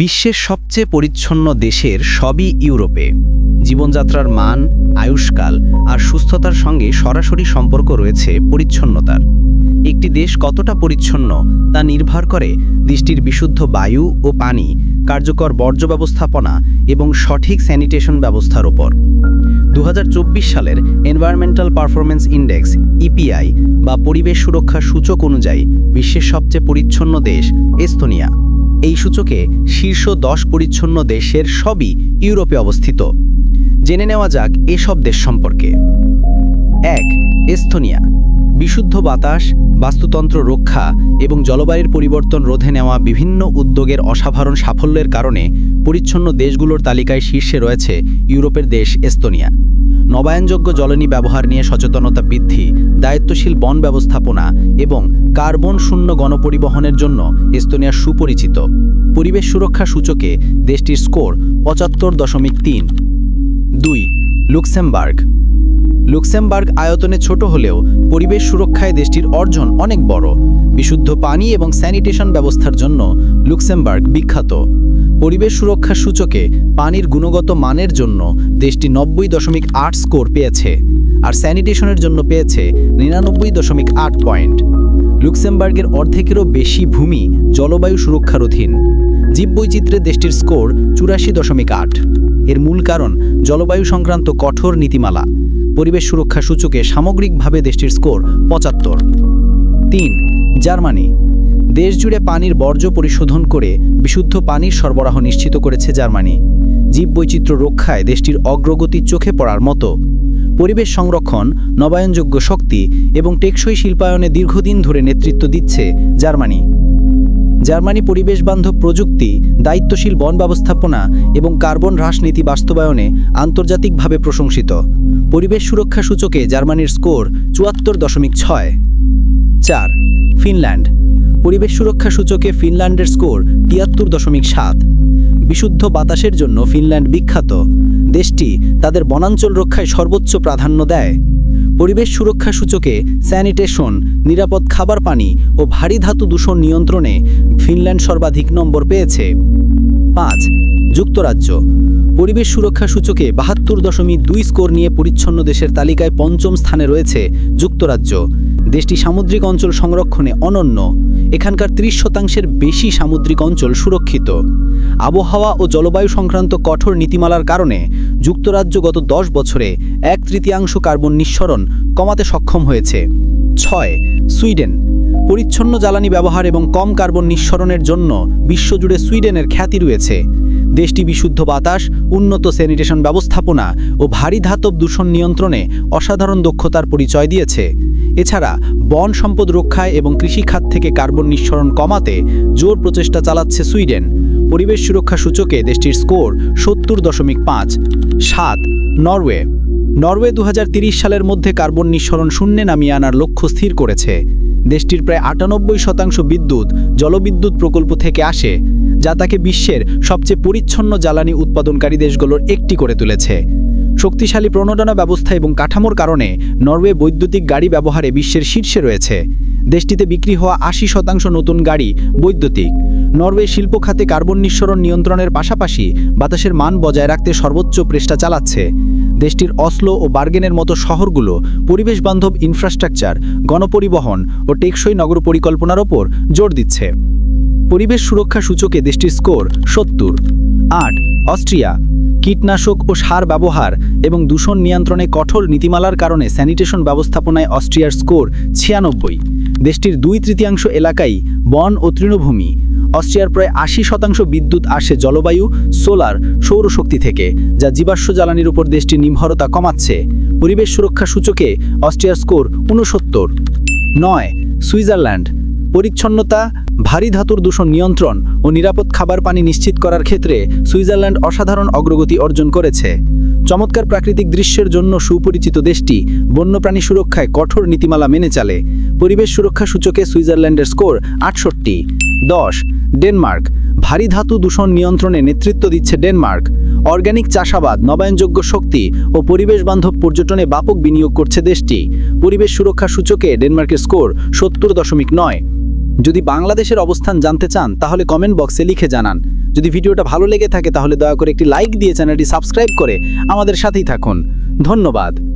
বিশ্বের সবচেয়ে পরিচ্ছন্ন দেশের সবই ইউরোপে। জীবনযাত্রার মান, আয়ুষ্কাল আর সুস্থতার সঙ্গে সরাসরি সম্পর্ক রয়েছে পরিচ্ছন্নতার। একটি দেশ কতটা পরিচ্ছন্ন তা নির্ভর করে দেশটির বিশুদ্ধ বায়ু ও পানি, কার্যকর বর্জ্য ব্যবস্থাপনা এবং সঠিক স্যানিটেশন ব্যবস্থার ওপর। দু হাজার চব্বিশ সালের এনভায়রনমেন্টাল পারফরমেন্স ইন্ডেক্স ইপিআই বা পরিবেশ সুরক্ষা সূচক অনুযায়ী বিশ্বের সবচেয়ে পরিচ্ছন্ন দেশ এস্তোনিয়া। এই সূচকে শীর্ষ দশ পরিচ্ছন্ন দেশের সবই ইউরোপে অবস্থিত। জেনে নেওয়া যাক এসব দেশ সম্পর্কে। এক, এস্তোনিয়া। বিশুদ্ধ বাতাস, বাস্তুতন্ত্র রক্ষা এবং জলবায়ুর পরিবর্তন রোধে নেওয়া বিভিন্ন উদ্যোগের অসাধারণ সাফল্যের কারণে পরিচ্ছন্ন দেশগুলোর তালিকায় শীর্ষে রয়েছে ইউরোপের দেশ এস্তোনিয়া। নবায়নযোগ্য জ্বলনী ব্যবহার নিয়ে সচেতনতা বৃদ্ধি, দায়িত্বশীল বন ব্যবস্থাপনা এবং কার্বন শূন্য গণপরিবহনের জন্য এস্তোনিয়া সুপরিচিত। পরিবেশ সুরক্ষা সূচকে দেশটির স্কোর পঁচাত্তর দশমিক তিন। দুই, লুক্সেমবার্গ। লুক্সেমবার্গ আয়তনে ছোট হলেও পরিবেশ সুরক্ষায় দেশটির অর্জন অনেক বড়। বিশুদ্ধ পানি এবং স্যানিটেশন ব্যবস্থার জন্য লুক্সেমবার্গ বিখ্যাত। পরিবেশ সুরক্ষা সূচকে পানির গুণগত মানের জন্য দেশটি নব্বই দশমিক আট স্কোর পেয়েছে, আর স্যানিটেশনের জন্য পেয়েছে নিরানব্বই দশমিক আট পয়েন্ট। লুক্সেমবার্গের অর্ধেকেরও বেশি ভূমি জলবায়ু সুরক্ষার অধীন। জীববৈচিত্র্যে দেশটির স্কোর চুরাশি দশমিক আট। এর মূল কারণ জলবায়ু সংক্রান্ত কঠোর নীতিমালা। পরিবেশ সুরক্ষা সূচকে সামগ্রিকভাবে দেশটির স্কোর পঁচাত্তর। তিন, জার্মানি। দেশ জুড়ে পানির বর্জ্য পরিশোধন করে বিশুদ্ধ পানির সরবরাহ নিশ্চিত করেছে জার্মানি। জীববৈচিত্র্য রক্ষায় দেশটির অগ্রগতি চোখে পড়ার মতো। পরিবেশ সংরক্ষণ, নবায়নযোগ্য শক্তি এবং টেকসই শিল্পায়নে দীর্ঘদিন ধরে নেতৃত্ব দিচ্ছে জার্মানি। জার্মানি পরিবেশ বান্ধব প্রযুক্তি, দায়িত্বশীল বন ব্যবস্থাপনা এবং কার্বন হ্রাস নীতি বাস্তবায়নে আন্তর্জাতিকভাবে প্রশংসিত। পরিবেশ সুরক্ষা সূচকে জার্মানির স্কোর চুয়াত্তর দশমিক ছয়। চার, ফিনল্যান্ড। পরিবেশ সুরক্ষা সূচকে ফিনল্যান্ডের স্কোর তিয়াত্তর দশমিক সাত। বিশুদ্ধ বাতাসের জন্য ফিনল্যান্ড বিখ্যাত। দেশটি তাদের বনাঞ্চল রক্ষায় সর্বোচ্চ প্রাধান্য দেয়। পরিবেশ সুরক্ষা সূচকে স্যানিটেশন, নিরাপদ খাবার পানি ও ভারী ধাতু দূষণ নিয়ন্ত্রণে ফিনল্যান্ড সর্বাধিক নম্বর পেয়েছে। পাঁচ, যুক্তরাজ্য। পরিবেশ সুরক্ষা সূচকে বাহাত্তর দশমিক দুই স্কোর নিয়ে পরিচ্ছন্ন দেশের তালিকায় পঞ্চম স্থানে রয়েছে যুক্তরাজ্য। দেশটি সামুদ্রিক অঞ্চল সংরক্ষণে অনন্য। এখানকার ত্রিশ শতাংশের বেশি সামুদ্রিক অঞ্চল সুরক্ষিত। আবহাওয়া ও জলবায়ু সংক্রান্ত কঠোর নীতিমালার কারণে যুক্তরাজ্য গত দশ বছরে এক তৃতীয়াংশ কার্বন নিঃসরণ কমাতে সক্ষম হয়েছে। ছয়, সুইডেন। পরিচ্ছন্ন জ্বালানি ব্যবহার এবং কম কার্বন নিঃসরণের জন্য বিশ্বজুড়ে সুইডেনের খ্যাতি রয়েছে। দেশটি বিশুদ্ধ বাতাস, উন্নত স্যানিটেশন ব্যবস্থাপনা ও ভারী ধাতব দূষণ নিয়ন্ত্রণে অসাধারণ দক্ষতার পরিচয় দিয়েছে। এছাড়া, বন সম্পদ রক্ষায় এবং কৃষিখাত থেকে কার্বন নিঃসরণ কমাতে জোর প্রচেষ্টা চালাচ্ছে সুইডেন। পরিবেশ সুরক্ষা সূচকে দেশটির স্কোর সত্তর দশমিক পাঁচ। সাত, নরওয়ে। নরওয়ে দু সালের মধ্যে কার্বন নিঃসরণ শূন্যে নামিয়ে আনার লক্ষ্য স্থির করেছে। দেশটির প্রায় আটানব্বই শতাংশ বিদ্যুৎ জলবিদ্যুৎ প্রকল্প থেকে আসে। যা তাকে বিশ্বের সবচেয়ে পরিচ্ছন্ন জ্বালানি উৎপাদনকারী দেশগুলোর একটি করে তুলেছে। শক্তিশালী প্রণোদনা ব্যবস্থা এবং কাঠামোর কারণে নরওয়ে বৈদ্যুতিক গাড়ি ব্যবহারে বিশ্বের শীর্ষে রয়েছে। দেশটিতে বিক্রি হওয়া আশি শতাংশ নতুন গাড়ি বৈদ্যুতিক। নরওয়ে শিল্প খাতে কার্বন নিঃসরণ নিয়ন্ত্রণের পাশাপাশি বাতাসের মান বজায় রাখতে সর্বোচ্চ চেষ্টা চালাচ্ছে। দেশটির অসলো ও বার্গেনের মতো শহরগুলো পরিবেশ বান্ধব ইনফ্রাস্ট্রাকচার গণপরিবহন ও টেকসই নগর পরিকল্পনার ওপর জোর দিচ্ছে। পরিবেশ সুরক্ষা সূচকে দেশটির স্কোর সত্তর। আট, অস্ট্রিয়া। কীটনাশক ও সার ব্যবহার এবং দূষণ নিয়ন্ত্রণে কঠোর নীতিমালার কারণে স্যানিটেশন ব্যবস্থাপনায় অস্ট্রিয়ার স্কোর ছিয়ানব্বই। দেশটির দুই তৃতীয়াংশ এলাকাই বন ও তৃণভূমি। অস্ট্রিয়ার প্রায় আশি শতাংশ বিদ্যুৎ আসে জলবায়ু, সোলার, সৌরশক্তি থেকে, যা জীবাশ্ম জ্বালানির উপর দেশটির নির্ভরতা কমাচ্ছে। পরিবেশ সুরক্ষা সূচকে অস্ট্রিয়ার স্কোর ঊনসত্তর। নয়, সুইজারল্যান্ড। পরিচ্ছন্নতা, ভারী ধাতুর দূষণ নিয়ন্ত্রণ ও নিরাপদ খাবার পানি নিশ্চিত করার ক্ষেত্রে সুইজারল্যান্ড অসাধারণ অগ্রগতি অর্জন করেছে। চমৎকার প্রাকৃতিক দৃশ্যের জন্য সুপরিচিত দেশটি বন্যপ্রাণী সুরক্ষায় কঠোর নীতিমালা মেনে চলে। পরিবেশ সুরক্ষা সূচকে সুইজারল্যান্ডের স্কোর আটষট্টি। দশ, ডেনমার্ক। ভারী ধাতু দূষণ নিয়ন্ত্রণে নেতৃত্ব দিচ্ছে ডেনমার্ক। অর্গানিক চাষাবাদ, নবায়নযোগ্য শক্তি ও পরিবেশ বান্ধব পর্যটনে ব্যাপক বিনিয়োগ করছে দেশটি। পরিবেশ সুরক্ষা সূচকে ডেনমার্কের স্কোর সত্তর দশমিক নয়। যদি বাংলাদেশের অবস্থান জানতে চান, তাহলে কমেন্ট বক্সে লিখে জানান। যদি ভিডিওটা ভালো লেগে থাকে, তাহলে দয়া করে একটি লাইক দিয়ে চ্যানেলটি সাবস্ক্রাইব করে আমাদের সাথেই থাকুন। ধন্যবাদ।